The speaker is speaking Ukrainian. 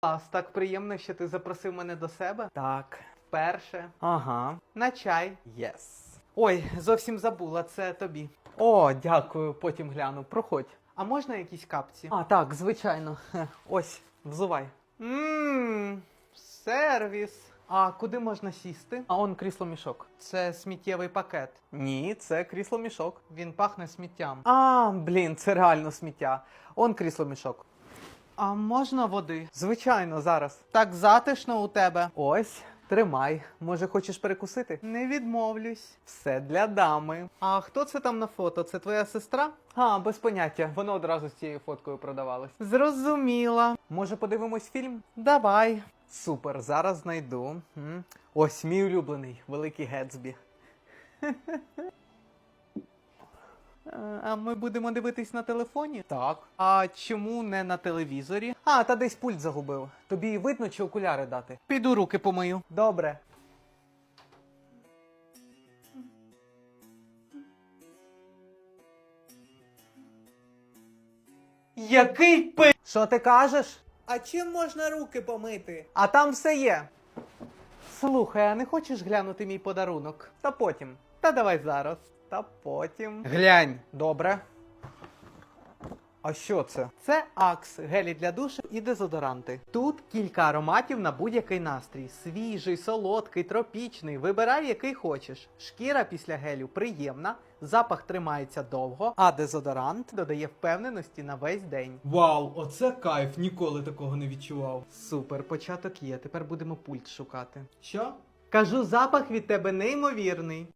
Клас, так приємно, що ти запросив мене до себе. Так, вперше. Ага. На чай. Єс. Ой, зовсім забула, це тобі. О, дякую, потім гляну. Проходь. А можна якісь капці? А, так, звичайно. Хе, Ось, взувай. Ммм, сервіс. А куди можна сісти? А он крісло мішок. Це сміттєвий пакет. Ні, це крісло мішок. Він пахне сміттям. А, блін, це реально сміття. Он крісло мішок. А можна води? Звичайно, зараз. Так затишно у тебе. Ось, тримай. Може, хочеш перекусити? Не відмовлюсь. Все для дами. А хто це там на фото? Це твоя сестра? А, без поняття. Воно одразу з цією фоткою продавалось. Зрозуміла. Може, подивимось фільм? Давай. Супер, зараз знайду. М. Ось мій улюблений, великий Гетсбі. А ми будемо дивитись на телефоні? Так. А чому не на телевізорі? А, та десь пульт загубив. Тобі видно чи окуляри дати? Піду руки помию. Добре. Який пи... Що ти кажеш? А чим можна руки помити? А там все є. Слухай, а не хочеш глянути мій подарунок? Та потім. Та давай зараз. Та потім. Глянь. Добре. А що це? Це Акс, гелі для душу і дезодоранти. Тут кілька ароматів на будь-який настрій: свіжий, солодкий, тропічний. Вибирай, який хочеш. Шкіра після гелю приємна, запах тримається довго, а дезодорант додає впевненості на весь день. Вау, оце кайф, ніколи такого не відчував. Супер, початок є. Тепер будемо пульт шукати. Що? Кажу, запах від тебе неймовірний.